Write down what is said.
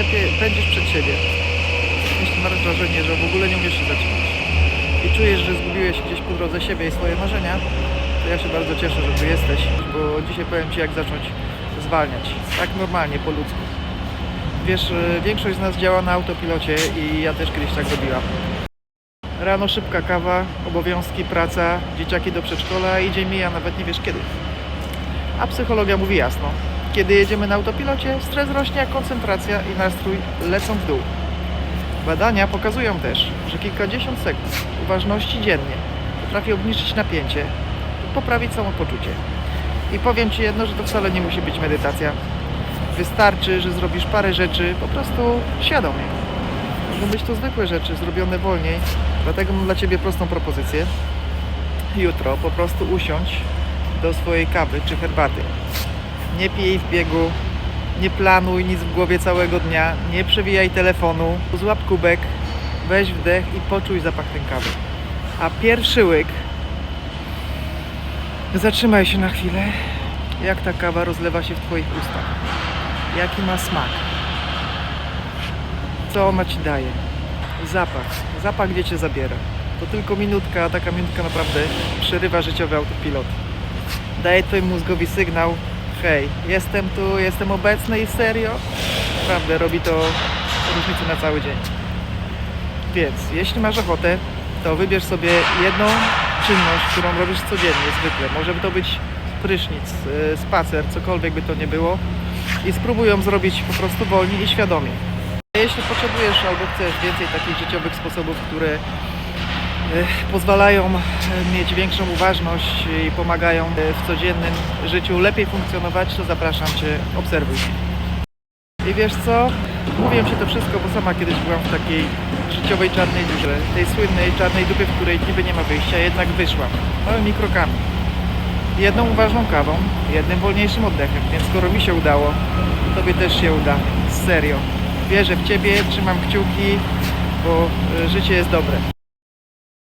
sklepie pędzisz przed siebie. Jeśli masz wrażenie, że w ogóle nie umiesz się zatrzymać i czujesz, że zgubiłeś gdzieś po drodze siebie i swoje marzenia, to ja się bardzo cieszę, że tu jesteś, bo dzisiaj powiem Ci, jak zacząć zwalniać. Tak normalnie, po ludzku. Wiesz, e, większość z nas działa na autopilocie i ja też kiedyś tak robiłam. Rano szybka kawa, obowiązki, praca, dzieciaki do przedszkola i dzień mija nawet nie wiesz kiedy. A psychologia mówi jasno. Kiedy jedziemy na autopilocie, stres rośnie, a koncentracja i nastrój lecą w dół. Badania pokazują też, że kilkadziesiąt sekund uważności dziennie potrafi obniżyć napięcie poprawić samopoczucie. I powiem Ci jedno, że to wcale nie musi być medytacja. Wystarczy, że zrobisz parę rzeczy po prostu świadomie. Mogą być to zwykłe rzeczy, zrobione wolniej. Dlatego mam dla Ciebie prostą propozycję. Jutro po prostu usiądź do swojej kawy czy herbaty. Nie pij w biegu, nie planuj nic w głowie całego dnia, nie przewijaj telefonu, złap kubek, weź wdech i poczuj zapach tej kawy. A pierwszy łyk zatrzymaj się na chwilę, jak ta kawa rozlewa się w Twoich ustach. Jaki ma smak. Co ona Ci daje. Zapach. Zapach gdzie Cię zabiera. To tylko minutka, a taka minutka naprawdę przerywa życiowy autopilot. Daje Twojemu mózgowi sygnał, hej, jestem tu, jestem obecny i serio. Naprawdę robi to różnicę na cały dzień. Więc jeśli masz ochotę, to wybierz sobie jedną czynność, którą robisz codziennie, zwykle. Może to być prysznic, y, spacer, cokolwiek by to nie było. I spróbuj ją zrobić po prostu wolniej i świadomie. Jeśli potrzebujesz albo chcesz więcej takich życiowych sposobów, które pozwalają e, mieć większą uważność i pomagają e, w codziennym życiu lepiej funkcjonować, to zapraszam Cię, obserwuj. I wiesz co? Mówię Ci to wszystko, bo sama kiedyś byłam w takiej życiowej czarnej dziurze, tej słynnej czarnej dupie, w której niby nie ma wyjścia, jednak wyszłam. Małymi krokami. Jedną uważną kawą, jednym wolniejszym oddechem, więc skoro mi się udało, Tobie też się uda. Serio. Wierzę w Ciebie, trzymam kciuki, bo życie jest dobre.